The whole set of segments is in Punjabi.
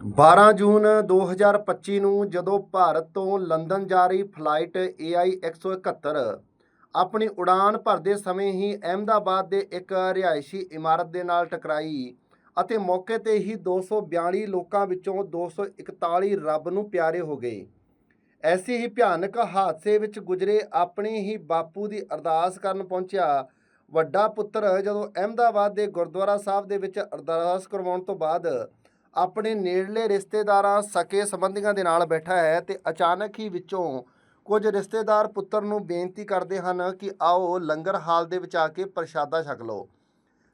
12 ਜੂਨ 2025 ਨੂੰ ਜਦੋਂ ਭਾਰਤ ਤੋਂ ਲੰਡਨ ਜਾ ਰਹੀ ਫਲਾਈਟ AI 171 ਆਪਣੀ ਉਡਾਨ ਭਰਦੇ ਸਮੇਂ ਹੀ ਅਹਿਮਦਾਬਾਦ ਦੇ ਇੱਕ ਰਿਹਾਇਸ਼ੀ ਇਮਾਰਤ ਦੇ ਨਾਲ ਟਕਰਾਈ ਅਤੇ ਮੌਕੇ ਤੇ ਹੀ 242 ਲੋਕਾਂ ਵਿੱਚੋਂ 241 ਰੱਬ ਨੂੰ ਪਿਆਰੇ ਹੋ ਗਏ। ਐਸੇ ਹੀ ਭਿਆਨਕ ਹਾਦਸੇ ਵਿੱਚ ਗੁਜਰੇ ਆਪਣੇ ਹੀ ਬਾਪੂ ਦੀ ਅਰਦਾਸ ਕਰਨ ਪਹੁੰਚਿਆ ਵੱਡਾ ਪੁੱਤਰ ਜਦੋਂ ਅਹਿਮਦਾਬਾਦ ਦੇ ਗੁਰਦੁਆਰਾ ਸਾਹਿਬ ਦੇ ਵਿੱਚ ਅਰਦਾਸ ਕਰਵਾਉਣ ਤੋਂ ਬਾਅਦ ਆਪਣੇ ਨੇੜਲੇ ਰਿਸ਼ਤੇਦਾਰਾਂ ਸਕੇ ਸੰਬੰਧੀਆਂ ਦੇ ਨਾਲ ਬੈਠਾ ਹੈ ਤੇ ਅਚਾਨਕ ਹੀ ਵਿੱਚੋਂ ਕੁਝ ਰਿਸ਼ਤੇਦਾਰ ਪੁੱਤਰ ਨੂੰ ਬੇਨਤੀ ਕਰਦੇ ਹਨ ਕਿ ਆਓ ਲੰਗਰ ਹਾਲ ਦੇ ਵਿੱਚ ਆ ਕੇ ਪ੍ਰਸ਼ਾਦਾ ਛਕ ਲਓ।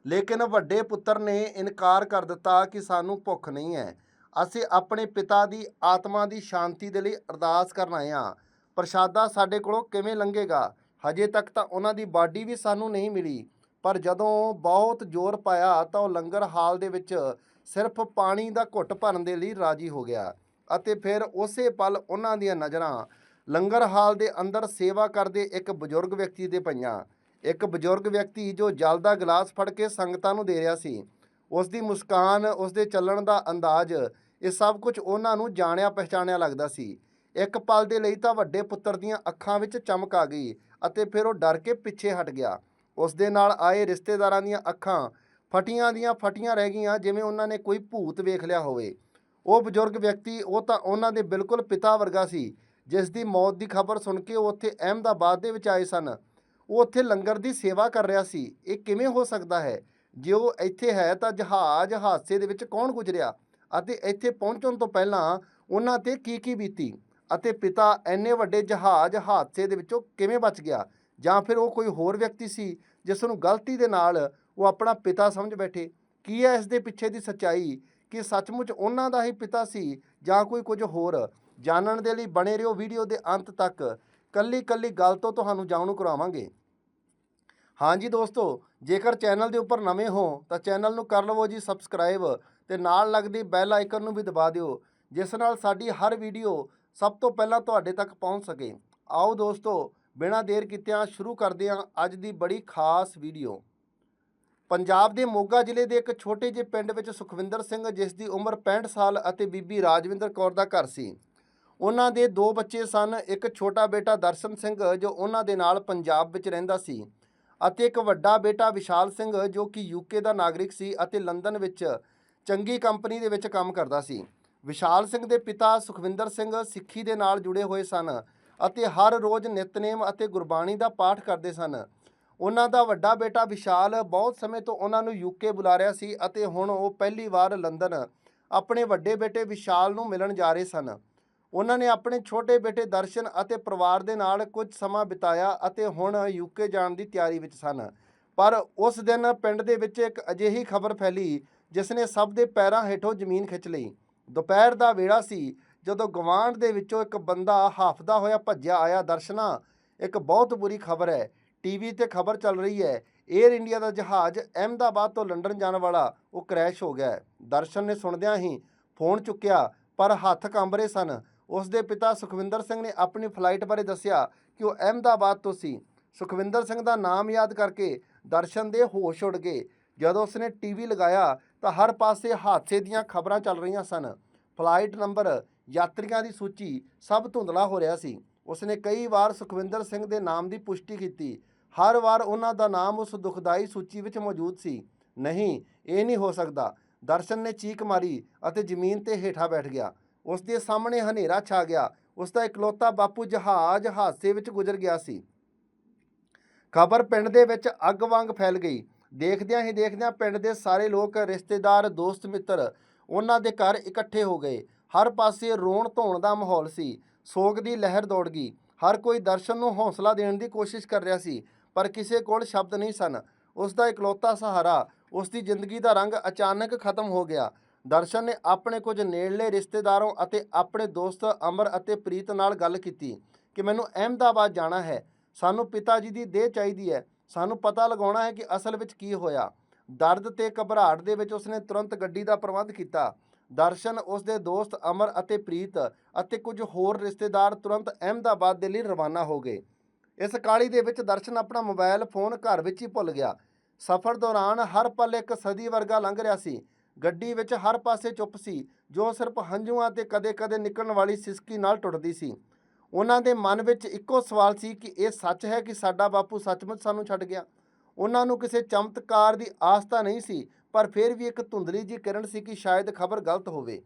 ਲੇਕਿਨ ਵੱਡੇ ਪੁੱਤਰ ਨੇ ਇਨਕਾਰ ਕਰ ਦਿੱਤਾ ਕਿ ਸਾਨੂੰ ਭੁੱਖ ਨਹੀਂ ਹੈ। ਅਸੀਂ ਆਪਣੇ ਪਿਤਾ ਦੀ ਆਤਮਾ ਦੀ ਸ਼ਾਂਤੀ ਦੇ ਲਈ ਅਰਦਾਸ ਕਰਨ ਆਏ ਹਾਂ। ਪ੍ਰਸ਼ਾਦਾ ਸਾਡੇ ਕੋਲੋਂ ਕਿਵੇਂ ਲੰਘੇਗਾ? ਹਜੇ ਤੱਕ ਤਾਂ ਉਹਨਾਂ ਦੀ ਬਾਡੀ ਵੀ ਸਾਨੂੰ ਨਹੀਂ ਮਿਲੀ। ਪਰ ਜਦੋਂ ਬਹੁਤ ਜ਼ੋਰ ਪਾਇਆ ਤਾਂ ਉਹ ਲੰਗਰ ਹਾਲ ਦੇ ਵਿੱਚ ਸਿਰਫ ਪਾਣੀ ਦਾ ਘੁੱਟ ਭਰਨ ਦੇ ਲਈ ਰਾਜੀ ਹੋ ਗਿਆ ਅਤੇ ਫਿਰ ਉਸੇ ਪਲ ਉਹਨਾਂ ਦੀਆਂ ਨਜ਼ਰਾਂ ਲੰਗਰ ਹਾਲ ਦੇ ਅੰਦਰ ਸੇਵਾ ਕਰਦੇ ਇੱਕ ਬਜ਼ੁਰਗ ਵਿਅਕਤੀ ਦੇ ਪਈਆਂ। ਇੱਕ ਬਜ਼ੁਰਗ ਵਿਅਕਤੀ ਜੋ ਜਲ ਦਾ ਗਲਾਸ ਫੜ ਕੇ ਸੰਗਤਾਂ ਨੂੰ ਦੇ ਰਿਹਾ ਸੀ। ਉਸ ਦੀ ਮੁਸਕਾਨ ਉਸ ਦੇ ਚੱਲਣ ਦਾ ਅੰਦਾਜ਼, ਇਹ ਸਭ ਕੁਝ ਉਹਨਾਂ ਨੂੰ ਜਾਣਿਆ ਪਛਾਣਿਆ ਲੱਗਦਾ ਸੀ। ਇੱਕ ਪਲ ਦੇ ਲਈ ਤਾਂ ਵੱਡੇ ਪੁੱਤਰ ਦੀਆਂ ਅੱਖਾਂ ਵਿੱਚ ਚਮਕ ਆ ਗਈ ਅਤੇ ਫਿਰ ਉਹ ਡਰ ਕੇ ਪਿੱਛੇ ਹਟ ਗਿਆ। ਉਸ ਦੇ ਨਾਲ ਆਏ ਰਿਸ਼ਤੇਦਾਰਾਂ ਦੀਆਂ ਅੱਖਾਂ ਫਟੀਆਂ ਦੀਆਂ ਫਟੀਆਂ ਰਹਿ ਗਈਆਂ, ਜਿਵੇਂ ਉਹਨਾਂ ਨੇ ਕੋਈ ਭੂਤ ਵੇਖ ਲਿਆ ਹੋਵੇ। ਉਹ ਬਜ਼ੁਰਗ ਵਿਅਕਤੀ, ਉਹ ਤਾਂ ਉਹਨਾਂ ਦੇ ਬਿਲਕੁਲ ਪਿਤਾ ਵਰਗਾ ਸੀ, ਜਿਸ ਦੀ ਮੌਤ ਦੀ ਖਬਰ ਸੁਣ ਕੇ ਉਹ ਉੱਥੇ ਅਹਿਮਦਾਬਾਦ ਦੇ ਵਿੱਚ ਆਏ ਸਨ। ਉਹ ਉੱਥੇ ਲੰਗਰ ਦੀ ਸੇਵਾ ਕਰ ਰਿਹਾ ਸੀ। ਇਹ ਕਿਵੇਂ ਹੋ ਸਕਦਾ ਹੈ? ਜੇ ਉਹ ਇੱਥੇ ਹੈ ਤਾਂ ਜਹਾਜ਼ ਹਾਦਸੇ ਦੇ ਵਿੱਚ ਕੌਣ ਗੁਜ਼ਰਿਆ? ਅਤੇ ਇੱਥੇ ਪਹੁੰਚਣ ਤੋਂ ਪਹਿਲਾਂ ਉਹਨਾਂ ਤੇ ਕੀ ਕੀ ਬੀਤੀ? ਅਤੇ ਪਿਤਾ ਐਨੇ ਵੱਡੇ ਜਹਾਜ਼ ਹਾਦਸੇ ਦੇ ਵਿੱਚੋਂ ਕਿਵੇਂ ਬਚ ਗਿਆ? ਜਾਂ ਫਿਰ ਉਹ ਕੋਈ ਹੋਰ ਵਿਅਕਤੀ ਸੀ, ਜਿਸ ਨੂੰ ਗਲਤੀ ਦੇ ਨਾਲ ਉਹ ਆਪਣਾ ਪਿਤਾ ਸਮਝ ਬੈਠੇ। ਕੀ ਹੈ ਇਸ ਦੇ ਪਿੱਛੇ ਦੀ ਸੱਚਾਈ? ਕਿ ਸੱਚਮੁੱਚ ਉਹਨਾਂ ਦਾ ਹੀ ਪਿਤਾ ਸੀ ਜਾਂ ਕੋਈ ਕੁਝ ਹੋਰ? ਜਾਣਨ ਦੇ ਲਈ ਬਣੇ ਰਹੋ ਵੀਡੀਓ ਦੇ ਅੰਤ ਤੱਕ। ਕੱਲੀ ਕੱਲੀ ਗੱਲ ਤੋਂ ਤੁਹਾਨੂੰ ਜਾਣੂ ਕਰਾਵਾਂਗੇ। ਹਾਂਜੀ ਦੋਸਤੋ, ਜੇਕਰ ਚੈਨਲ ਦੇ ਉੱਪਰ ਨਵੇਂ ਹੋ, ਤਾਂ ਚੈਨਲ ਨੂੰ ਕਰ ਲਵੋ ਜੀ ਸਬਸਕ੍ਰਾਈਬ ਤੇ ਨਾਲ ਲੱਗਦੀ ਬੈਲ ਆਈਕਨ ਨੂੰ ਵੀ ਦਬਾ ਦਿਓ, ਜਿਸ ਨਾਲ ਸਾਡੀ ਹਰ ਵੀਡੀਓ ਸਭ ਤੋਂ ਪਹਿਲਾਂ ਤੁਹਾਡੇ ਤੱਕ ਪਹੁੰਚ ਸਕੇ। ਆਓ ਦੋਸਤੋ, ਬਿਨਾਂ ਦੇਰ ਕੀਤਿਆਂ ਸ਼ੁਰੂ ਕਰਦੇ ਹਾਂ ਅੱਜ ਦੀ ਬੜੀ ਖਾਸ ਵੀਡੀਓ। ਪੰਜਾਬ ਦੇ ਮੋਗਾ ਜ਼ਿਲ੍ਹੇ ਦੇ ਇੱਕ ਛੋਟੇ ਜਿਹੇ ਪਿੰਡ ਵਿੱਚ ਸੁਖਵਿੰਦਰ ਸਿੰਘ, ਜਿਸ ਦੀ ਉਮਰ 65 ਸਾਲ ਅਤੇ ਬੀਬੀ ਰਾਜਵਿੰਦਰ ਕੌਰ ਦਾ ਘਰ ਸੀ। ਉਹਨਾਂ ਦੇ ਦੋ ਬੱਚੇ ਸਨ, ਇੱਕ ਛੋਟਾ ਬੇਟਾ ਦਰਸ਼ਨ ਸਿੰਘ, ਜੋ ਉਹਨਾਂ ਦੇ ਨਾਲ ਪੰਜਾਬ ਵਿੱਚ ਰਹਿੰਦਾ ਸੀ, ਅਤੇ ਇੱਕ ਵੱਡਾ ਬੇਟਾ ਵਿਸ਼ਾਲ ਸਿੰਘ, ਜੋ ਕਿ ਯੂਕੇ ਦਾ ਨਾਗਰਿਕ ਸੀ ਅਤੇ ਲੰਡਨ ਵਿੱਚ ਚੰਗੀ ਕੰਪਨੀ ਦੇ ਵਿੱਚ ਕੰਮ ਕਰਦਾ ਸੀ। ਵਿਸ਼ਾਲ ਸਿੰਘ ਦੇ ਪਿਤਾ ਸੁਖਵਿੰਦਰ ਸਿੰਘ ਸਿੱਖੀ ਦੇ ਨਾਲ ਜੁੜੇ ਹੋਏ ਸਨ ਅਤੇ ਹਰ ਰੋਜ਼ ਨਿਤਨੇਮ ਅਤੇ ਗੁਰਬਾਣੀ ਦਾ ਪਾਠ ਕਰਦੇ ਸਨ। ਉਹਨਾਂ ਦਾ ਵੱਡਾ ਬੇਟਾ ਵਿਸ਼ਾਲ ਬਹੁਤ ਸਮੇਂ ਤੋਂ ਉਹਨਾਂ ਨੂੰ ਯੂਕੇ ਬੁਲਾ ਰਿਹਾ ਸੀ ਅਤੇ ਹੁਣ ਉਹ ਪਹਿਲੀ ਵਾਰ ਲੰਡਨ ਆਪਣੇ ਵੱਡੇ ਬੇਟੇ ਵਿਸ਼ਾਲ ਨੂੰ ਮਿਲਣ ਜਾ ਰਹੇ ਸਨ। ਉਹਨਾਂ ਨੇ ਆਪਣੇ ਛੋਟੇ ਬੇਟੇ ਦਰਸ਼ਨ ਅਤੇ ਪਰਿਵਾਰ ਦੇ ਨਾਲ ਕੁਝ ਸਮਾਂ ਬਿਤਾਇਆ ਅਤੇ ਹੁਣ ਯੂਕੇ ਜਾਣ ਦੀ ਤਿਆਰੀ ਵਿੱਚ ਸਨ। ਪਰ ਉਸ ਦਿਨ ਪਿੰਡ ਦੇ ਵਿੱਚ ਇੱਕ ਅਜਿਹੀ ਖਬਰ ਫੈਲੀ ਜਿਸ ਨੇ ਸਭ ਦੇ ਪੈਰਾਂ ਹੇਠੋਂ ਜ਼ਮੀਨ ਖਿੱਚ ਲਈ। ਦੁਪਹਿਰ ਦਾ ਵੇਲਾ ਸੀ ਜਦੋਂ ਗਵਾਂਢ ਦੇ ਵਿੱਚੋਂ ਇੱਕ ਬੰਦਾ ਹਾਫਦਾ ਹੋਇਆ ਭੱਜਿਆ ਆਇਆ। ਦਰਸ਼ਨਾ, ਇੱਕ ਬਹੁਤ ਬੁਰੀ ਖਬਰ ਹੈ। ਟੀਵੀ ਤੇ ਖਬਰ ਚੱਲ ਰਹੀ ਹੈ। 에ਅਰ ਇੰਡੀਆ ਦਾ ਜਹਾਜ਼ ਅਹਿਮਦਾਬਾਦ ਤੋਂ ਲੰਡਨ ਜਾਣ ਵਾਲਾ, ਉਹ ਕ੍ਰੈਸ਼ ਹੋ ਗਿਆ। ਦਰਸ਼ਨ ਨੇ ਸੁਣਦਿਆਂ ਹੀ ਫੋਨ ਚੁੱਕਿਆ, ਪਰ ਹੱਥ ਕੰਬ ਰਹੇ ਸਨ। ਉਸ ਦੇ ਪਿਤਾ ਸੁਖਵਿੰਦਰ ਸਿੰਘ ਨੇ ਆਪਣੀ ਫਲਾਈਟ ਬਾਰੇ ਦੱਸਿਆ ਕਿ ਉਹ ਅਹਿਮਦਾਬਾਦ ਤੋਂ ਸੀ। ਸੁਖਵਿੰਦਰ ਸਿੰਘ ਦਾ ਨਾਮ ਯਾਦ ਕਰਕੇ ਦਰਸ਼ਨ ਦੇ ਹੋਸ਼ ਉੱਡ ਗਏ। ਜਦੋਂ ਉਸਨੇ ਟੀਵੀ ਲਗਾਇਆ, ਤਾਂ ਹਰ ਪਾਸੇ ਹਾਦਸੇ ਦੀਆਂ ਖਬਰਾਂ ਚੱਲ ਰਹੀਆਂ ਸਨ। ਫਲਾਈਟ ਨੰਬਰ ਯਾਤਰੀਆਂ ਦੀ ਸੂਚੀ ਸਭ ਧੁੰਦਲਾ ਹੋ ਰਿਹਾ ਸੀ। ਉਸਨੇ ਕਈ ਵਾਰ ਸੁਖਵਿੰਦਰ ਸਿੰਘ ਦੇ ਨਾਮ ਦੀ ਪੁਸ਼ਟੀ ਕੀਤੀ। ਹਰ ਵਾਰ ਉਹਨਾਂ ਦਾ ਨਾਮ ਉਸ ਦੁਖਦਾਈ ਸੂਚੀ ਵਿੱਚ ਮੌਜੂਦ ਸੀ। ਨਹੀਂ, ਇਹ ਨਹੀਂ ਹੋ ਸਕਦਾ। ਦਰਸ਼ਨ ਨੇ ਚੀਕ ਮਾਰੀ ਅਤੇ ਜ਼ਮੀਨ ਤੇ ਹੇਠਾਂ ਬੈਠ ਗਿਆ। ਉਸ ਦੇ ਸਾਹਮਣੇ ਹਨੇਰਾ ਛਾ ਗਿਆ। ਉਸ ਦਾ ਇਕਲੌਤਾ ਬਾਪੂ ਜਹਾਜ਼ ਹਾਦਸੇ ਵਿੱਚ ਗੁਜ਼ਰ ਗਿਆ ਸੀ। ਖਬਰ ਪਿੰਡ ਦੇ ਵਿੱਚ ਅੱਗ ਵਾਂਗ ਫੈਲ ਗਈ। ਦੇਖਦਿਆਂ ਹੀ ਦੇਖਦਿਆਂ ਪਿੰਡ ਦੇ ਸਾਰੇ ਲੋਕ, ਰਿਸ਼ਤੇਦਾਰ, ਦੋਸਤ, ਮਿੱਤਰ ਉਹਨਾਂ ਦੇ ਘਰ ਇਕੱਠੇ ਹੋ ਗਏ। ਹਰ ਪਾਸੇ ਰੋਣ ਧੋਣ ਦਾ ਮਾਹੌਲ ਸੀ। ਸੋਗ ਦੀ ਲਹਿਰ ਦੌੜ ਗਈ। ਹਰ ਕੋਈ ਦਰਸ਼ਨ ਨੂੰ ਹੌਸਲਾ ਦੇਣ ਦੀ ਕੋਸ਼ਿਸ਼ ਕਰ ਰਿਹਾ ਸੀ, ਪਰ ਕਿਸੇ ਕੋਲ ਸ਼ਬਦ ਨਹੀਂ ਸਨ। ਉਸ ਦਾ ਇਕਲੌਤਾ ਸਹਾਰਾ, ਉਸ ਦੀ ਜ਼ਿੰਦਗੀ ਦਾ ਰੰਗ ਅਚਾਨਕ ਖਤਮ ਹੋ ਗਿਆ। ਦਰਸ਼ਨ ਨੇ ਆਪਣੇ ਕੁਝ ਨੇੜਲੇ ਰਿਸ਼ਤੇਦਾਰਾਂ ਅਤੇ ਆਪਣੇ ਦੋਸਤ ਅਮਰ ਅਤੇ ਪ੍ਰੀਤ ਨਾਲ ਗੱਲ ਕੀਤੀ ਕਿ ਮੈਨੂੰ ਅਹਿਮਦਾਬਾਦ ਜਾਣਾ ਹੈ। ਸਾਨੂੰ ਪਿਤਾ ਜੀ ਦੀ ਦੇਹ ਚਾਹੀਦੀ ਹੈ। ਸਾਨੂੰ ਪਤਾ ਲਗਾਉਣਾ ਹੈ ਕਿ ਅਸਲ ਵਿੱਚ ਕੀ ਹੋਇਆ। ਦਰਦ ਤੇ ਘਬਰਾਹਟ ਦੇ ਵਿੱਚ ਉਸਨੇ ਤੁਰੰਤ ਗੱਡੀ ਦਾ ਪ੍ਰਬੰਧ ਕੀਤਾ। ਦਰਸ਼ਨ ਉਸ ਦੇ ਦੋਸਤ ਅਮਰ ਅਤੇ ਪ੍ਰੀਤ ਅਤੇ ਕੁਝ ਹੋਰ ਰਿਸ਼ਤੇਦਾਰ ਤੁਰੰਤ ਅਹਿਮਦਾਬਾਦ ਦੇ ਲਈ ਰਵਾਨਾ ਹੋ ਗਏ। ਇਸ ਕਾਲੀ ਦੇ ਵਿੱਚ ਦਰਸ਼ਨ ਆਪਣਾ ਮੋਬਾਈਲ ਫੋਨ ਘਰ ਵਿੱਚ ਹੀ ਭੁੱਲ ਗਿਆ। ਸਫ਼ਰ ਦੌਰਾਨ ਹਰ ਪਲ ਇੱਕ ਸਦੀ ਵਰਗਾ ਲੰਘ ਰਿਹਾ ਸੀ। ਗੱਡੀ ਵਿੱਚ ਹਰ ਪਾਸੇ ਚੁੱਪ ਸੀ, ਜੋ ਸਿਰਫ ਹੰਝੂਆਂ ਤੇ ਕਦੇ-ਕਦੇ ਨਿਕਲਣ ਵਾਲੀ ਸਿਸਕੀ ਨਾਲ ਟੁੱਟਦੀ ਸੀ। ਉਹਨਾਂ ਦੇ ਮਨ ਵਿੱਚ ਇੱਕੋ ਸਵਾਲ ਸੀ ਕਿ ਇਹ ਸੱਚ ਹੈ ਕਿ ਸਾਡਾ ਬਾਪੂ ਸੱਚਮੁੱਚ ਸਾਨੂੰ ਛੱਡ ਗਿਆ? ਉਹਨਾਂ ਨੂੰ ਕਿਸੇ ਚਮਤਕਾਰ ਦੀ ਆਸ ਤਾਂ ਨਹੀਂ ਸੀ ਪਰ ਫਿਰ ਵੀ ਇੱਕ ਧੁੰਦਲੀ ਜੀ ਕਿਰਨ ਸੀ ਕਿ ਸ਼ਾਇਦ ਖਬਰ ਗਲਤ ਹੋਵੇ।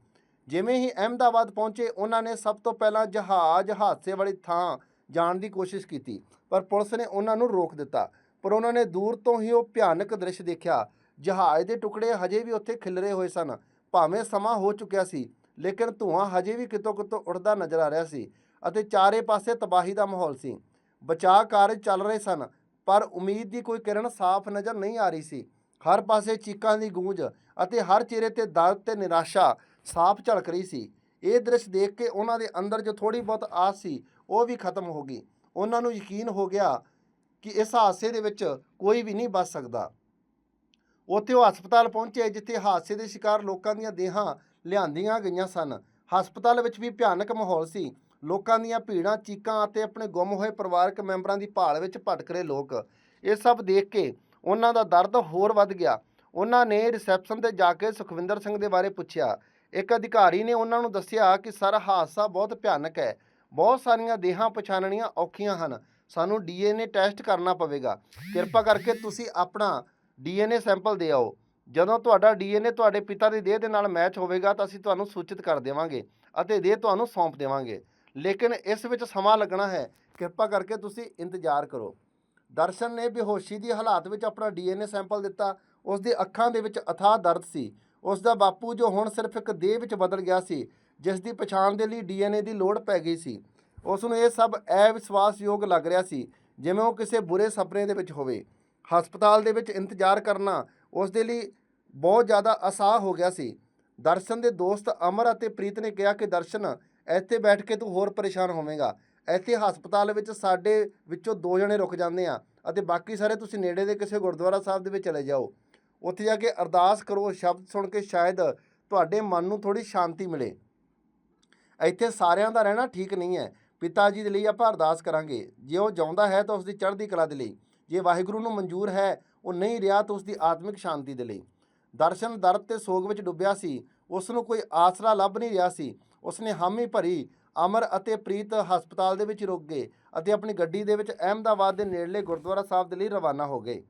ਜਿਵੇਂ ਹੀ ਅਹਿਮਦਾਬਾਦ ਪਹੁੰਚੇ, ਉਹਨਾਂ ਨੇ ਸਭ ਤੋਂ ਪਹਿਲਾਂ ਜਹਾਜ਼ ਹਾਦਸੇ ਵਾਲੀ ਥਾਂ ਜਾਣ ਦੀ ਕੋਸ਼ਿਸ਼ ਕੀਤੀ, ਪਰ ਪੁਲਿਸ ਨੇ ਉਹਨਾਂ ਨੂੰ ਰੋਕ ਦਿੱਤਾ। ਪਰ ਉਹਨਾਂ ਨੇ ਦੂਰ ਤੋਂ ਹੀ ਉਹ ਭਿਆਨਕ ਦ੍ਰਿਸ਼ ਦੇਖਿਆ। ਜਹਾਜ਼ ਦੇ ਟੁਕੜੇ ਹਜੇ ਵੀ ਉੱਥੇ ਖਿਲਰੇ ਹੋਏ ਸਨ। ਭਾਵੇਂ ਸਮਾਂ ਹੋ ਚੁੱਕਿਆ ਸੀ, ਲੇਕਿਨ ਧੂਆਂ ਹਜੇ ਵੀ ਕਿਤੋਂ ਕਿਤੋਂ ਉੱਡਦਾ ਨਜ਼ਰ ਆ ਰਿਹਾ ਸੀ ਅਤੇ ਚਾਰੇ ਪਾਸੇ ਤਬਾਹੀ ਦਾ ਮਾਹੌਲ ਸੀ। ਬਚਾਅ ਕਾਰਜ ਚੱਲ ਰਹੇ ਸਨ, ਪਰ ਉਮੀਦ ਦੀ ਕੋਈ ਕਿਰਨ ਸਾਫ਼ ਨਜ਼ਰ ਨਹੀਂ ਆ ਰਹੀ ਸੀ। ਹਰ ਪਾਸੇ ਚੀਕਾਂ ਦੀ ਗੂੰਜ ਅਤੇ ਹਰ ਚਿਹਰੇ ਤੇ ਦਰਦ ਤੇ ਨਿਰਾਸ਼ਾ ਸਾਫ਼ ਝਲਕ ਰਹੀ ਸੀ। ਇਹ ਦ੍ਰਿਸ਼ ਦੇਖ ਕੇ ਉਹਨਾਂ ਦੇ ਅੰਦਰ ਜੋ ਥੋੜੀ ਬਹੁਤ ਆਸ ਸੀ, ਉਹ ਵੀ ਖਤਮ ਹੋ ਗਈ। ਉਹਨਾਂ ਨੂੰ ਯਕੀਨ ਹੋ ਗਿਆ ਕਿ ਇਸ ਹਾਦਸੇ ਦੇ ਵਿੱਚ ਕੋਈ ਵੀ ਨਹੀਂ ਬਚ ਸਕਦਾ। ਉੱਥੇ ਉਹ ਹਸਪਤਾਲ ਪਹੁੰਚੇ, ਜਿੱਥੇ ਹਾਦਸੇ ਦੇ ਸ਼ਿਕਾਰ ਲੋਕਾਂ ਦੀਆਂ ਦੇਹਾਂ ਲਿਆਂਦੀਆਂ ਗਈਆਂ ਸਨ। ਹਸਪਤਾਲ ਵਿੱਚ ਵੀ ਭਿਆਨਕ ਮਾਹੌਲ ਸੀ। ਲੋਕਾਂ ਦੀਆਂ ਭੀੜਾਂ, ਚੀਕਾਂ ਅਤੇ ਆਪਣੇ ਗੁੰਮ ਹੋਏ ਪਰਿਵਾਰਕ ਮੈਂਬਰਾਂ ਦੀ ਭਾਲ ਵਿੱਚ ਭਟਕ ਰਹੇ ਲੋਕ। ਇਹ ਸਭ ਦੇਖ ਕੇ ਉਹਨਾਂ ਦਾ ਦਰਦ ਹੋਰ ਵੱਧ ਗਿਆ। ਉਹਨਾਂ ਨੇ ਰਿਸੈਪਸ਼ਨ ਤੇ ਜਾ ਕੇ ਸੁਖਵਿੰਦਰ ਸਿੰਘ ਦੇ ਬਾਰੇ ਪੁੱਛਿਆ। ਇੱਕ ਅਧਿਕਾਰੀ ਨੇ ਉਹਨਾਂ ਨੂੰ ਦੱਸਿਆ ਕਿ, ਸਰ, ਹਾਦਸਾ ਬਹੁਤ ਭਿਆਨਕ ਹੈ। ਬਹੁਤ ਸਾਰੀਆਂ ਦੇਹਾਂ ਪਛਾਣਨੀਆਂ ਔਖੀਆਂ ਹਨ। ਸਾਨੂੰ ਡੀਐਨਏ ਟੈਸਟ ਕਰਨਾ ਪਵੇਗਾ। ਕਿਰਪਾ ਕਰਕੇ ਤੁਸੀਂ ਆਪਣਾ ਡੀਐਨਏ ਸੈਂਪਲ ਦੇ ਆਓ। ਜਦੋਂ ਤੁਹਾਡਾ ਡੀਐਨਏ ਤੁਹਾਡੇ ਪਿਤਾ ਦੀ ਦੇਹ ਦੇ ਨਾਲ ਮੈਚ ਹੋਵੇਗਾ ਤਾਂ ਅਸੀਂ ਤੁਹਾਨੂੰ ਸੂਚਿਤ ਕਰ ਦੇਵਾਂਗੇ ਅਤੇ ਦੇਹ ਤੁਹਾਨੂੰ ਸੌਂਪ ਦੇਵਾਂਗੇ। ਲੇਕਿਨ ਇਸ ਵਿੱਚ ਸਮਾਂ ਲੱਗਣਾ ਹੈ। ਕਿਰਪਾ ਕਰਕੇ ਤੁਸੀਂ ਇੰਤਜ਼ਾਰ ਕਰੋ। ਦਰਸ਼ਨ ਨੇ ਬੇਹੋਸ਼ੀ ਦੀ ਹਾਲਾਤ ਵਿੱਚ ਆਪਣਾ ਡੀਐਨਏ ਸੈਂਪਲ ਦਿੱਤਾ। ਉਸ ਦੇ ਅੱਖਾਂ ਦੇ ਵਿੱਚ ਅਥਾਹ ਦਰਦ ਸੀ। ਉਸ ਦਾ ਬਾਪੂ ਜੋ ਹੁਣ ਸਿਰਫ ਇੱਕ ਦੇਹ ਵਿੱਚ ਬਦਲ ਗਿਆ ਸੀ, ਜਿਸ ਦੀ ਪਛਾਣ ਦੇ ਲਈ ਡੀਐਨਏ ਦੀ ਲੋੜ ਪੈ ਗਈ ਸੀ। ਉਸ ਨੂੰ ਇਹ ਸਭ ਅਵਿਸ਼ਵਾਸਯੋਗ ਲੱਗ ਰਿਹਾ ਸੀ, ਜਿਵੇਂ ਉਹ ਕਿਸੇ ਬੁਰੇ ਸੁਪਨੇ ਦੇ ਵਿੱਚ ਹੋਵੇ। ਹਸਪਤਾਲ ਦੇ ਵਿੱਚ ਇੰਤਜ਼ਾਰ ਕਰਨਾ ਉਸ ਦੇ ਲਈ ਬਹੁਤ ਜ਼ਿਆਦਾ ਅਸਾਹ ਹੋ ਗਿਆ ਸੀ। ਦਰਸ਼ਨ ਦੇ ਦੋਸਤ ਅਮਰ ਅਤੇ ਪ੍ਰੀਤ ਨੇ ਕਿਹਾ ਕਿ, ਦਰਸ਼ਨ, ਇੱਥੇ ਬੈਠ ਕੇ ਤੂੰ ਹੋਰ ਪਰੇਸ਼ਾਨ ਹੋਵੇਂਗਾ। ਇੱਥੇ ਹਸਪਤਾਲ ਵਿੱਚ ਸਾਡੇ ਵਿੱਚੋਂ ਦੋ ਜਣੇ ਰੁਕ ਜਾਂਦੇ ਆ ਅਤੇ ਬਾਕੀ ਸਾਰੇ ਤੁਸੀਂ ਨੇੜੇ ਦੇ ਕਿਸੇ ਗੁਰਦੁਆਰਾ ਸਾਹਿਬ ਦੇ ਵਿੱਚ ਚਲੇ ਜਾਓ। ਉੱਥੇ ਜਾ ਕੇ ਅਰਦਾਸ ਕਰੋ, ਸ਼ਬਦ ਸੁਣ ਕੇ ਸ਼ਾਇਦ ਤੁਹਾਡੇ ਮਨ ਨੂੰ ਥੋੜੀ ਸ਼ਾਂਤੀ ਮਿਲੇ। ਇੱਥੇ ਸਾਰਿਆਂ ਦਾ ਰਹਿਣਾ ਠੀਕ ਨਹੀਂ ਹੈ। ਪਿਤਾ ਜੀ ਦੇ ਲਈ ਆਪਾਂ ਅਰਦਾਸ ਕਰਾਂਗੇ। ਜੇ ਉਹ ਜਿਉਂਦਾ ਹੈ ਤਾਂ ਉਸ ਦੀ ਚੜ੍ਹਦੀ ਕਲਾ ਦੇ ਲਈ। ਜੇ ਵਾਹਿਗੁਰੂ ਨੂੰ ਮਨਜ਼ੂਰ ਹੈ, ਉਹ ਨਹੀਂ ਰਿਹਾ ਤਾਂ ਉਸ ਦੀ ਆਤਮਿਕ ਸ਼ਾਂਤੀ ਦੇ ਲਈ। ਦਰਸ਼ਨ ਦਰਦ ਤੇ ਸੋਗ ਵਿੱਚ ਡੁੱਬਿਆ ਸੀ। ਉਸ ਨੂੰ ਕੋਈ ਆਸਰਾ ਲੱਭ ਨਹੀਂ ਰਿਹਾ ਸੀ। ਉਸ ਨੇ ਹਾਮੀ ਭਰੀ ਅਮਰ ਅਤੇ ਪ੍ਰੀਤ ਹਸਪਤਾਲ ਦੇ ਵਿੱਚ ਰੁਕ ਗਏ ਅਤੇ ਆਪਣੀ ਗੱਡੀ ਦੇ ਵਿੱਚ ਅਹਿਮਦਾਬਾਦ ਦੇ ਨੇੜਲੇ ਗੁਰਦੁਆਰਾ ਸਾਹਿਬ ਦੇ ਲਈ ਰਵਾਨਾ ਹੋ ਗਏ।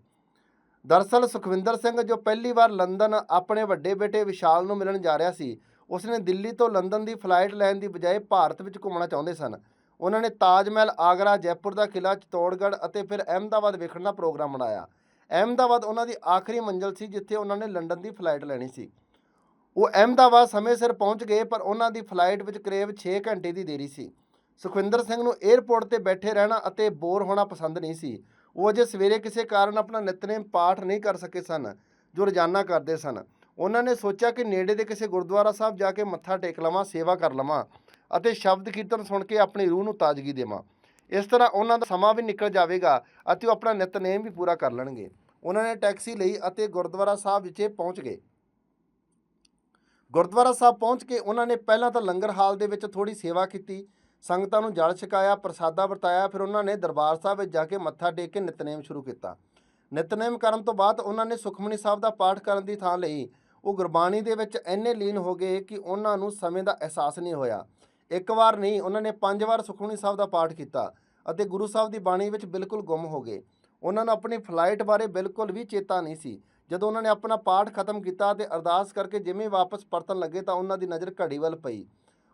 ਦਰਸਲ ਸੁਖਵਿੰਦਰ ਸਿੰਘ ਜੋ ਪਹਿਲੀ ਵਾਰ ਲੰਡਨ ਆਪਣੇ ਵੱਡੇ ਬੇਟੇ ਵਿਸ਼ਾਲ ਨੂੰ ਮਿਲਣ ਜਾ ਰਿਹਾ ਸੀ, ਉਸਨੇ ਦਿੱਲੀ ਤੋਂ ਲੰਡਨ ਦੀ ਫਲਾਈਟ ਲੈਣ ਦੀ ਬਜਾਏ ਭਾਰਤ ਵਿੱਚ ਘੁੰਮਣਾ ਚਾਹੁੰਦੇ ਸਨ। ਉਹਨਾਂ ਨੇ ਤਾਜ ਮਹਿਲ, ਆਗਰਾ, ਜੈਪੁਰ ਦਾ ਕਿਲਾ ਚਿਤੌੜਗੜ੍ਹ ਅਤੇ ਫਿਰ ਅਹਿਮਦਾਬਾਦ ਵੇਖਣ ਦਾ ਪ੍ਰੋਗਰਾਮ ਬਣਾਇਆ। ਅਹਿਮਦਾਬਾਦ ਉਹਨਾਂ ਦੀ ਆਖਰੀ ਮੰਜ਼ਿਲ ਸੀ, ਜਿੱਥੇ ਉਹਨਾਂ ਨੇ ਲੰਡਨ ਦੀ ਫਲਾਈਟ ਲੈਣੀ ਸੀ। ਉਹ ਅਹਿਮਦਾਬਾਦ ਸਮੇਂ ਸਿਰ ਪਹੁੰਚ ਗਏ, ਪਰ ਉਹਨਾਂ ਦੀ ਫਲਾਈਟ ਵਿੱਚ ਕਰੀਬ 6 ਘੰਟੇ ਦੀ ਦੇਰੀ ਸੀ। ਸੁਖਵਿੰਦਰ ਸਿੰਘ ਨੂੰ 에ਅਰਪੋਰਟ ਤੇ ਬੈਠੇ ਰਹਿਣਾ ਅਤੇ ਬੋਰ ਹੋਣਾ ਪਸੰਦ ਨਹੀਂ ਸੀ। ਉਹ ਅਜੇ ਸਵੇਰੇ ਕਿਸੇ ਕਾਰਨ ਆਪਣਾ ਨਿਤਨੇਮ ਪਾਠ ਨਹੀਂ ਕਰ ਸਕੇ ਸਨ, ਜੋ ਰੋਜ਼ਾਨਾ ਕਰਦੇ ਸਨ। ਉਹਨਾਂ ਨੇ ਸੋਚਿਆ ਕਿ ਨੇੜੇ ਦੇ ਕਿਸੇ ਗੁਰਦੁਆਰਾ ਸਾਹਿਬ ਜਾ ਕੇ ਮੱਥਾ ਟੇਕ ਲਵਾਂ, ਸੇਵਾ ਕਰ ਲਵਾਂ ਅਤੇ ਸ਼ਬਦ ਕੀਰਤਨ ਸੁਣ ਕੇ ਆਪਣੀ ਰੂਹ ਨੂੰ ਤਾਜ਼ਗੀ ਦੇਵਾਂ। ਇਸ ਤਰ੍ਹਾਂ ਉਹਨਾਂ ਦਾ ਸਮਾਂ ਵੀ ਨਿਕਲ ਜਾਵੇਗਾ ਅਤੇ ਉਹ ਆਪਣਾ ਨਿਤਨੇਮ ਵੀ ਪੂਰਾ ਕਰ ਲੈਣਗੇ। ਉਹਨਾਂ ਨੇ ਟੈਕਸੀ ਲਈ ਅਤੇ ਗੁਰਦੁਆਰਾ ਸਾਹਿਬ ਵਿਚੇ ਪਹੁੰਚ ਗਏ। ਗੁਰਦੁਆਰਾ ਸਾਹਿਬ ਪਹੁੰਚ ਕੇ ਉਹਨਾਂ ਨੇ ਪਹਿਲਾਂ ਤਾਂ ਲੰਗਰ ਹਾਲ ਦੇ ਵਿੱਚ ਥੋੜੀ ਸੇਵਾ ਕੀਤੀ, ਸੰਗਤਾਂ ਨੂੰ ਜਲ ਛਕਾਇਆ, ਪ੍ਰਸਾਦਾ ਵਰਤਾਇਆ, ਫਿਰ ਉਹਨਾਂ ਨੇ ਦਰਬਾਰ ਸਾਹਿਬ ਵਿੱਚ ਜਾ ਕੇ ਮੱਥਾ ਟੇਕ ਕੇ ਨਿਤਨੇਮ ਸ਼ੁਰੂ ਕੀਤਾ। ਨਿਤਨੇਮ ਕਰਨ ਤੋਂ ਬਾਅਦ ਉਹਨਾਂ ਨੇ ਸੁਖਮਨੀ ਸਾਹਿਬ ਦਾ ਪਾਠ ਕਰਨ ਦੀ ਥਾਂ ਲਈ ਉਹ ਗੁਰਬਾਣੀ ਦੇ ਵਿੱਚ ਇੰਨੇ ਲੀਨ ਹੋ ਗਏ ਕਿ ਉਹਨਾਂ ਨੂੰ ਸਮੇਂ ਦਾ ਅਹਿਸਾਸ ਨਹੀਂ ਹੋਇਆ। ਇੱਕ ਵਾਰ ਨਹੀਂ, ਉਹਨਾਂ ਨੇ ਪੰਜ ਵਾਰ ਸੁਖਮਨੀ ਸਾਹਿਬ ਦਾ ਪਾਠ ਕੀਤਾ ਅਤੇ ਗੁਰੂ ਸਾਹਿਬ ਦੀ ਬਾਣੀ ਵਿੱਚ ਬਿਲਕੁਲ ਗੁੰਮ ਹੋ ਗਏ। ਉਹਨਾਂ ਨੂੰ ਆਪਣੀ ਫਲਾਈਟ ਬਾਰੇ ਬਿਲਕੁਲ ਵੀ ਚੇਤਾ ਨਹੀਂ ਸੀ। ਜਦੋਂ ਉਹਨਾਂ ਨੇ ਆਪਣਾ ਪਾਠ ਖਤਮ ਕੀਤਾ ਤੇ ਅਰਦਾਸ ਕਰਕੇ ਜਿਵੇਂ ਵਾਪਸ ਪਰਤਣ ਲੱਗੇ ਤਾਂ ਉਹਨਾਂ ਦੀ ਨਜ਼ਰ ਘੜੀ ਵੱਲ ਪਈ।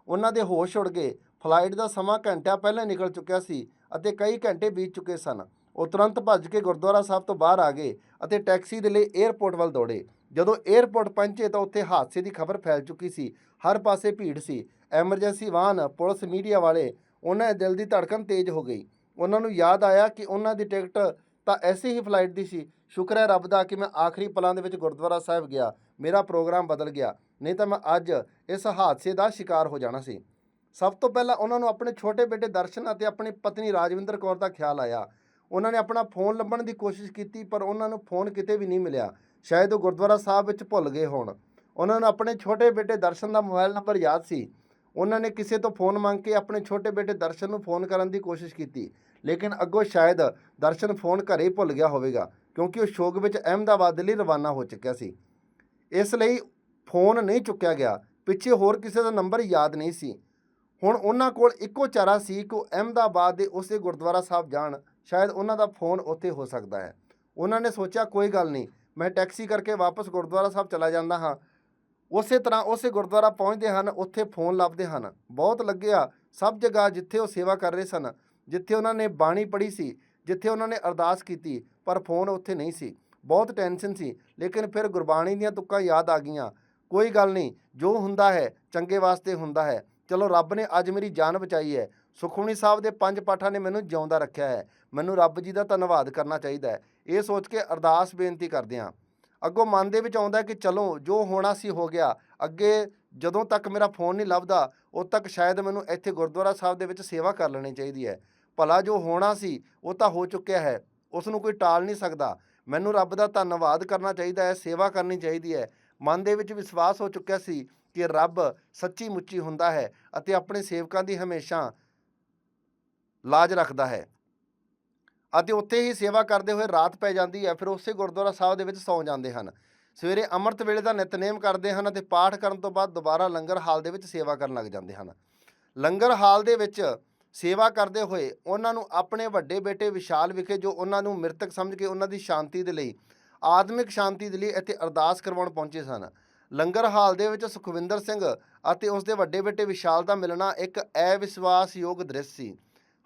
ਉਹਨਾਂ ਦੇ ਹੋਸ਼ ਉੜ ਗਏ। ਫਲਾਈਟ ਦਾ ਸਮਾਂ ਘੰਟਿਆਂ ਪਹਿਲਾਂ ਨਿਕਲ ਚੁੱਕਿਆ ਸੀ ਅਤੇ ਕਈ ਘੰਟੇ ਬੀਤ ਚੁੱਕੇ ਸਨ। ਉਹ ਤੁਰੰਤ ਭੱਜ ਕੇ ਗੁਰਦੁਆਰਾ ਸਾਹਿਬ ਤੋਂ ਬਾਹਰ ਆ ਗਏ ਅਤੇ ਟੈਕਸੀ ਦੇ ਲਈ 에ਅਰਪੋਰਟ ਵੱਲ ਦੌੜੇ। ਜਦੋਂ 에ਅਰਪੋਰਟ ਪਹੁੰਚੇ ਤਾਂ ਉੱਥੇ ਹਾਦਸੇ ਦੀ ਖਬਰ ਫੈਲ ਚੁੱਕੀ ਸੀ। ਹਰ ਪਾਸੇ ਭੀੜ ਸੀ। ਐਮਰਜੈਂਸੀ ਵਾਹਨ, ਪੁਲਿਸ, ਮੀਡੀਆ ਵਾਲੇ, ਉਹਨਾਂ ਦੇ ਦਿਲ ਦੀ ਧੜਕਨ ਤੇਜ਼ ਹੋ ਗਈ। ਉਹਨਾਂ ਨੂੰ ਯਾਦ ਆਇਆ ਕਿ ਉਹਨਾਂ ਦੀ ਟਿਕਟ ਤਾਂ ਐਸੀ ਹੀ ਫਲਾਈਟ ਦੀ ਸੀ। ਸ਼ੁਕਰ ਹੈ ਰੱਬ ਦਾ ਕਿ ਮੈਂ ਆਖਰੀ ਪਲਾਂ ਦੇ ਵਿੱਚ ਗੁਰਦੁਆਰਾ ਸਾਹਿਬ ਗਿਆ। ਮੇਰਾ ਪ੍ਰੋਗਰਾਮ ਬਦਲ ਗਿਆ। ਨਹੀਂ ਤਾਂ ਮੈਂ ਅੱਜ ਇਸ ਹਾਦਸੇ ਦਾ ਸ਼ਿਕਾਰ ਹੋ ਜਾਣਾ ਸੀ। ਸਭ ਤੋਂ ਪਹਿਲਾਂ ਉਹਨਾਂ ਨੂੰ ਆਪਣੇ ਛੋਟੇ ਬੇਟੇ ਦਰਸ਼ਨ ਅਤੇ ਆਪਣੀ ਪਤਨੀ ਰਾਜਵਿੰਦਰ ਕੌਰ ਦਾ ਖਿਆਲ ਆਇਆ। ਉਹਨਾਂ ਨੇ ਆਪਣਾ ਫੋਨ ਲੱਭਣ ਦੀ ਕੋਸ਼ਿਸ਼ ਕੀਤੀ, ਪਰ ਉਹਨਾਂ ਨੂੰ ਫੋਨ ਕਿਤੇ ਵੀ ਨਹੀਂ ਮਿਲਿਆ। ਸ਼ਾਇਦ ਉਹ ਗੁਰਦੁਆਰਾ ਸਾਹਿਬ ਵਿੱਚ ਭੁੱਲ ਗਏ ਹੋਣ। ਉਹਨਾਂ ਨੂੰ ਆਪਣੇ ਛੋਟੇ ਬੇਟੇ ਦਰਸ਼ਨ ਦਾ ਮੋਬਾਈਲ ਨੰਬਰ ਯਾਦ ਸੀ। ਉਹਨਾਂ ਨੇ ਕਿਸੇ ਤੋਂ ਫੋਨ ਮੰਗ ਕੇ ਆਪਣੇ ਛੋਟੇ ਬੇਟੇ ਦਰਸ਼ਨ ਨੂੰ ਫੋਨ ਕਰਨ ਦੀ ਕੋਸ਼ਿਸ਼ ਕੀਤੀ। ਲੇਕਿਨ ਅੱਗੋਂ ਸ਼ਾਇਦ ਦਰਸ਼ਨ ਫੋਨ ਘਰੇ ਹੀ ਭੁੱਲ ਗਿਆ ਹੋਵੇਗਾ, ਕਿਉਂਕਿ ਉਹ ਸ਼ੋਗ ਵਿੱਚ ਅਹਿਮਦਾਬਾਦ ਦੇ ਲਈ ਰਵਾਨਾ ਹੋ ਚੁੱਕਿਆ ਸੀ। ਇਸ ਲਈ ਫੋਨ ਨਹੀਂ ਚੁੱਕਿਆ ਗਿਆ। ਪਿੱਛੇ ਹੋਰ ਕਿਸੇ ਦਾ ਨੰਬਰ ਯਾਦ ਨਹੀਂ ਸੀ। ਹੁਣ ਉਹਨਾਂ ਕੋਲ ਇੱਕੋ ਚਾਰਾ ਸੀ ਕਿ ਉਹ ਅਹਿਮਦਾਬਾਦ ਦੇ ਉਸੇ ਗੁਰਦੁਆਰਾ ਸਾਹਿਬ ਜਾਣ। ਸ਼ਾਇਦ ਉਹਨਾਂ ਦਾ ਫੋਨ ਉੱਥੇ ਹੋ ਸਕਦਾ ਹੈ। ਉਹਨਾਂ ਨੇ ਸੋਚਿਆ, ਕੋਈ ਗੱਲ ਨਹੀਂ, ਮੈਂ ਟੈਕਸੀ ਕਰਕੇ ਵਾਪਸ ਗੁਰਦੁਆਰਾ ਸਾਹਿਬ ਚਲਾ ਜਾਂਦਾ ਹਾਂ। ਉਸੇ ਤਰ੍ਹਾਂ ਉਸੇ ਗੁਰਦੁਆਰਾ ਪਹੁੰਚਦੇ ਹਨ, ਉੱਥੇ ਫੋਨ ਲੱਭਦੇ ਹਨ। ਬਹੁਤ ਲੱਗਿਆ, ਸਭ ਜਗ੍ਹਾ ਜਿੱਥੇ ਉਹ ਸੇਵਾ ਕਰ ਰਹੇ ਸਨ, ਜਿੱਥੇ ਉਹਨਾਂ ਨੇ ਬਾਣੀ ਪੜ੍ਹੀ ਸੀ, ਜਿੱਥੇ ਉਹਨਾਂ ਨੇ ਅਰਦਾਸ ਕੀਤੀ, ਪਰ ਫੋਨ ਉੱਥੇ ਨਹੀਂ ਸੀ। ਬਹੁਤ ਟੈਨਸ਼ਨ ਸੀ, ਲੇਕਿਨ ਫਿਰ ਗੁਰਬਾਣੀ ਦੀਆਂ ਤੁੱਕਾਂ ਯਾਦ ਆ ਗਈਆਂ। ਕੋਈ ਗੱਲ ਨਹੀਂ, ਜੋ ਹੁੰਦਾ ਹੈ, ਚੰਗੇ ਵਾਸਤੇ ਹੁੰਦਾ ਹੈ। ਚਲੋ, ਰੱਬ ਨੇ ਅੱਜ ਮੇਰੀ ਜਾਨ ਬਚਾਈ ਹੈ। ਸੁਖਮਨੀ ਸਾਹਿਬ ਦੇ ਪੰਜ ਪਾਠਾਂ ਨੇ ਮੈਨੂੰ ਜਿਉਂਦਾ ਰੱਖਿਆ ਹੈ। ਮੈਨੂੰ ਰੱਬ ਜੀ ਦਾ ਧੰਨਵਾਦ ਕਰਨਾ ਚਾਹੀਦਾ ਹੈ। ਇਹ ਸੋਚ ਕੇ ਅਰਦਾਸ ਬੇਨਤੀ ਕਰਦੇ ਹਾਂ। ਅੱਗੋਂ ਮਨ ਦੇ ਵਿੱਚ ਆਉਂਦਾ ਕਿ ਚਲੋ, ਜੋ ਹੋਣਾ ਸੀ ਹੋ ਗਿਆ। ਅੱਗੇ ਜਦੋਂ ਤੱਕ ਮੇਰਾ ਫੋਨ ਨਹੀਂ ਲੱਭਦਾ, ਉਦ ਤੱਕ ਸ਼ਾਇਦ ਮੈਨੂੰ ਇੱਥੇ ਗੁਰਦੁਆਰਾ ਸਾਹਿਬ ਦੇ ਵਿੱਚ ਸੇਵਾ ਕਰ ਲੈਣੀ ਚਾਹੀਦੀ ਹੈ। ਭਲਾ ਜੋ ਹੋਣਾ ਸੀ, ਉਹ ਤਾਂ ਹੋ ਚੁੱਕਿਆ ਹੈ। ਉਸ ਨੂੰ ਕੋਈ ਟਾਲ ਨਹੀਂ ਸਕਦਾ। ਮੈਨੂੰ ਰੱਬ ਦਾ ਧੰਨਵਾਦ ਕਰਨਾ ਚਾਹੀਦਾ ਹੈ, ਸੇਵਾ ਕਰਨੀ ਚਾਹੀਦੀ ਹੈ। ਮਨ ਦੇ ਵਿੱਚ ਵਿਸ਼ਵਾਸ ਹੋ ਚੁੱਕਿਆ ਸੀ ਕਿ ਰੱਬ ਸੱਚੀ ਮੁੱਚੀ ਹੁੰਦਾ ਹੈ ਅਤੇ ਆਪਣੇ ਸੇਵਕਾਂ ਦੀ ਹਮੇਸ਼ਾ ਲਾਜ ਰੱਖਦਾ ਹੈ। ਅਤੇ ਉੱਥੇ ਹੀ ਸੇਵਾ ਕਰਦੇ ਹੋਏ ਰਾਤ ਪੈ ਜਾਂਦੀ ਹੈ, ਫਿਰ ਉਸੇ ਗੁਰਦੁਆਰਾ ਸਾਹਿਬ ਦੇ ਵਿੱਚ ਸੌਂ ਜਾਂਦੇ ਹਨ। ਸਵੇਰੇ ਅੰਮ੍ਰਿਤ ਵੇਲੇ ਦਾ ਨਿਤਨੇਮ ਕਰਦੇ ਹਨ ਅਤੇ ਪਾਠ ਕਰਨ ਤੋਂ ਬਾਅਦ ਦੁਬਾਰਾ ਲੰਗਰ ਹਾਲ ਦੇ ਵਿੱਚ ਸੇਵਾ ਕਰਨ ਲੱਗ ਜਾਂਦੇ ਹਨ। ਲੰਗਰ ਹਾਲ ਦੇ ਵਿੱਚ ਸੇਵਾ ਕਰਦੇ ਹੋਏ ਉਹਨਾਂ ਨੂੰ ਆਪਣੇ ਵੱਡੇ ਬੇਟੇ ਵਿਸ਼ਾਲ ਵਿਖੇ, ਜੋ ਉਹਨਾਂ ਨੂੰ ਮ੍ਰਿਤਕ ਸਮਝ ਕੇ ਉਹਨਾਂ ਦੀ ਸ਼ਾਂਤੀ ਦੇ ਲਈ, ਆਤਮਿਕ ਸ਼ਾਂਤੀ ਦੇ ਲਈ ਇੱਥੇ ਅਰਦਾਸ ਕਰਵਾਉਣ ਪਹੁੰਚੇ ਸਨ। ਲੰਗਰ ਹਾਲ ਦੇ ਵਿੱਚ ਸੁਖਵਿੰਦਰ ਸਿੰਘ ਅਤੇ ਉਸ ਦੇ ਵੱਡੇ ਬੇਟੇ ਵਿਸ਼ਾਲ ਦਾ ਮਿਲਣਾ ਇੱਕ ਅਵਿਸ਼ਵਾਸਯੋਗ ਦ੍ਰਿਸ਼ ਸੀ।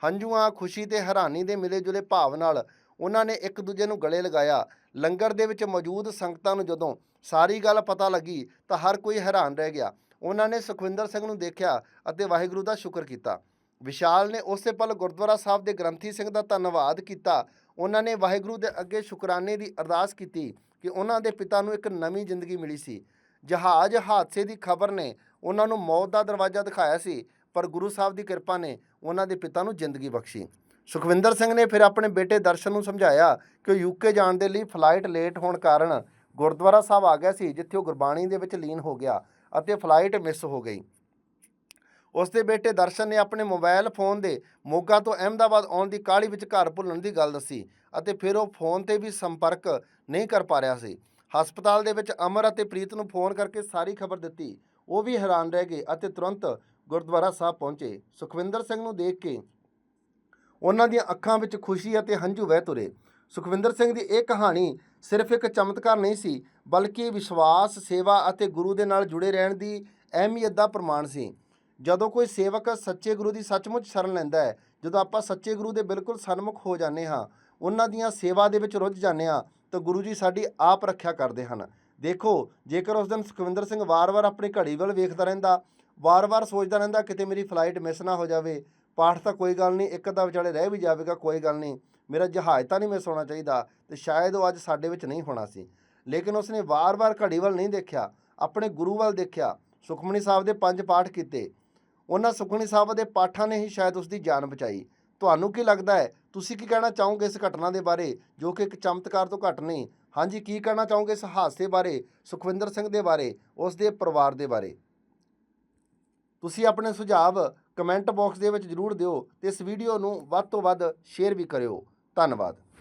ਹੰਝੂਆਂ, ਖੁਸ਼ੀ ਤੇ ਹੈਰਾਨੀ ਦੇ ਮਿਲੇ ਜੁਲੇ ਭਾਵ ਨਾਲ ਉਹਨਾਂ ਨੇ ਇੱਕ ਦੂਜੇ ਨੂੰ ਗਲੇ ਲਗਾਇਆ। ਲੰਗਰ ਦੇ ਵਿੱਚ ਮੌਜੂਦ ਸੰਗਤਾਂ ਨੂੰ ਜਦੋਂ ਸਾਰੀ ਗੱਲ ਪਤਾ ਲੱਗੀ ਤਾਂ ਹਰ ਕੋਈ ਹੈਰਾਨ ਰਹਿ ਗਿਆ। ਉਹਨਾਂ ਨੇ ਸੁਖਵਿੰਦਰ ਸਿੰਘ ਨੂੰ ਦੇਖਿਆ ਅਤੇ ਵਾਹਿਗੁਰੂ ਦਾ ਸ਼ੁਕਰ ਕੀਤਾ। ਵਿਸ਼ਾਲ ਨੇ ਉਸੇ ਪਲ ਗੁਰਦੁਆਰਾ ਸਾਹਿਬ ਦੇ ਗ੍ਰੰਥੀ ਸਿੰਘ ਦਾ ਧੰਨਵਾਦ ਕੀਤਾ। ਉਹਨਾਂ ਨੇ ਵਾਹਿਗੁਰੂ ਦੇ ਅੱਗੇ ਸ਼ੁਕਰਾਨੇ ਦੀ ਅਰਦਾਸ ਕੀਤੀ ਕਿ ਉਹਨਾਂ ਦੇ ਪਿਤਾ ਨੂੰ ਇੱਕ ਨਵੀਂ ਜ਼ਿੰਦਗੀ ਮਿਲੀ ਸੀ। ਜਹਾਜ਼ ਹਾਦਸੇ ਦੀ ਖਬਰ ਨੇ ਉਹਨਾਂ ਨੂੰ ਮੌਤ ਦਾ ਦਰਵਾਜ਼ਾ ਦਿਖਾਇਆ ਸੀ ਪਰ ਗੁਰੂ ਸਾਹਿਬ ਦੀ ਕਿਰਪਾ ਨੇ ਉਹਨਾਂ ਦੇ ਪਿਤਾ ਨੂੰ ਜ਼ਿੰਦਗੀ ਬਖਸ਼ੀ। ਸੁਖਵਿੰਦਰ ਸਿੰਘ ਨੇ ਫਿਰ ਆਪਣੇ ਬੇਟੇ ਦਰਸ਼ਨ ਨੂੰ ਸਮਝਾਇਆ ਕਿ ਯੂਕੇ ਜਾਣ ਦੇ ਲਈ ਫਲਾਈਟ ਲੇਟ ਹੋਣ ਕਾਰਨ ਗੁਰਦੁਆਰਾ ਸਾਹਿਬ ਆ ਗਿਆ ਸੀ, ਜਿੱਥੇ ਉਹ ਗੁਰਬਾਣੀ ਦੇ ਵਿੱਚ ਲੀਨ ਹੋ ਗਿਆ ਅਤੇ ਫਲਾਈਟ ਮਿਸ ਹੋ ਗਈ। ਉਸ ਦੇ ਬੇਟੇ ਦਰਸ਼ਨ ਨੇ ਆਪਣੇ ਮੋਬਾਈਲ ਫੋਨ ਦੇ ਮੋਗਾ ਤੋਂ ਅਹਿਮਦਾਬਾਦ ਆਉਣ ਦੀ ਕਾਹਲੀ ਵਿੱਚ ਘਰ ਭੁੱਲਣ ਦੀ ਗੱਲ ਦੱਸੀ ਅਤੇ ਫਿਰ ਉਹ ਫੋਨ ਤੇ ਵੀ ਸੰਪਰਕ ਨਹੀਂ ਕਰ ਪਾ ਰਿਹਾ ਸੀ। ਹਸਪਤਾਲ ਦੇ ਵਿੱਚ ਅਮਰ ਅਤੇ ਪ੍ਰੀਤ ਨੂੰ ਫੋਨ ਕਰਕੇ ਸਾਰੀ ਖਬਰ ਦਿੱਤੀ। ਉਹ ਵੀ ਹੈਰਾਨ ਰਹਿ ਗਏ ਅਤੇ ਤੁਰੰਤ ਗੁਰਦੁਆਰਾ ਸਾਹਿਬ ਪਹੁੰਚੇ। ਸੁਖਵਿੰਦਰ ਸਿੰਘ ਨੂੰ ਦੇਖ ਕੇ ਉਹਨਾਂ ਦੀਆਂ ਅੱਖਾਂ ਵਿੱਚ ਖੁਸ਼ੀ ਅਤੇ ਹੰਝੂ ਵਹਿ ਤੁਰੇ। ਸੁਖਵਿੰਦਰ ਸਿੰਘ ਦੀ ਇਹ ਕਹਾਣੀ ਸਿਰਫ ਇੱਕ ਚਮਤਕਾਰ ਨਹੀਂ ਸੀ, ਬਲਕਿ ਵਿਸ਼ਵਾਸ, ਸੇਵਾ ਅਤੇ ਗੁਰੂ ਦੇ ਨਾਲ ਜੁੜੇ ਰਹਿਣ ਦੀ ਅਹਿਮੀਅਤ ਦਾ ਪ੍ਰਮਾਣ ਸੀ। ਜਦੋਂ ਕੋਈ ਸੇਵਕ ਸੱਚੇ ਗੁਰੂ ਦੀ ਸੱਚਮੁੱਚ ਸ਼ਰਨ ਲੈਂਦਾ ਹੈ, ਜਦੋਂ ਆਪਾਂ ਸੱਚੇ ਗੁਰੂ ਦੇ ਬਿਲਕੁਲ ਸਨਮੁਖ ਹੋ ਜਾਂਦੇ ਹਾਂ, ਉਹਨਾਂ ਦੀਆਂ ਸੇਵਾ ਦੇ ਵਿੱਚ ਰੁੱਝ ਜਾਂਦੇ ਹਾਂ, ਤਾਂ ਗੁਰੂ ਜੀ ਸਾਡੀ ਆਪ ਰੱਖਿਆ ਕਰਦੇ ਹਨ। ਦੇਖੋ, ਜੇਕਰ ਉਸ ਦਿਨ ਸੁਖਵਿੰਦਰ ਸਿੰਘ ਵਾਰ-ਵਾਰ ਆਪਣੀ ਘੜੀ ਵੱਲ ਵੇਖਦਾ ਰਹਿੰਦਾ ਵਾਰ-ਵਾਰ ਸੋਚਦਾ ਰਹਿੰਦਾ ਕਿਤੇ ਮੇਰੀ ਫਲਾਈਟ ਮਿਸ ਨਾ ਹੋ ਜਾਵੇ। ਪਾਠ ਤਾਂ ਕੋਈ ਗੱਲ ਨਹੀਂ, ਇੱਕ ਅੱਧਾ ਵਿਚਾਲੇ ਰਹਿ ਵੀ ਜਾਵੇਗਾ, ਕੋਈ ਗੱਲ ਨਹੀਂ। ਮੇਰਾ ਜਹਾਜ਼ ਤਾਂ ਨਹੀਂ ਮਿਸ ਹੋਣਾ ਚਾਹੀਦਾ ਤੇ ਸ਼ਾਇਦ ਉਹ ਅੱਜ ਸਾਡੇ ਵਿੱਚ ਨਹੀਂ ਹੋਣਾ ਸੀ। ਲੇਕਿਨ ਉਸਨੇ ਵਾਰ-ਵਾਰ ਘੜੀ ਵੱਲ ਨਹੀਂ ਦੇਖਿਆ, ਆਪਣੇ ਗੁਰੂ ਵੱਲ ਦੇਖਿਆ। ਸੁਖਮਨੀ ਸਾਹਿਬ ਦੇ ਪੰਜ ਪਾਠ ਕੀਤੇ। ਉਹਨਾਂ ਸੁਖਮਨੀ ਸਾਹਿਬ ਦੇ ਪਾਠਾਂ ਨੇ ਹੀ ਸ਼ਾਇਦ ਉਸ ਦੀ ਜਾਨ ਬਚਾਈ। ਤੁਹਾਨੂੰ ਕੀ ਲੱਗਦਾ ਹੈ? ਤੁਸੀਂ ਕੀ ਕਹਿਣਾ ਚਾਹੋਗੇ ਇਸ ਘਟਨਾ ਦੇ ਬਾਰੇ, ਜੋ ਕਿ ਇੱਕ ਚਮਤਕਾਰ ਤੋਂ ਘੱਟ ਨਹੀਂ? ਹਾਂਜੀ, ਕੀ ਕਹਿਣਾ ਚਾਹੋਗੇ ਇਸ ਹਾਦਸੇ ਬਾਰੇ, ਸੁਖਵਿੰਦਰ ਸਿੰਘ ਦੇ ਬਾਰੇ ਉਸ ਦੇ ਪਰਿਵਾਰ ਦੇ ਬਾਰੇ? ਤੁਸੀਂ ਆਪਣੇ ਸੁਝਾਅ ਕਮੈਂਟ ਬਾਕਸ ਦੇ ਵਿੱਚ ਜ਼ਰੂਰ ਦਿਓ ਤੇ ਇਸ ਵੀਡੀਓ ਨੂੰ ਵੱਧ ਤੋਂ ਵੱਧ ਸ਼ੇਅਰ ਵੀ ਕਰਿਓ। ਧੰਨਵਾਦ।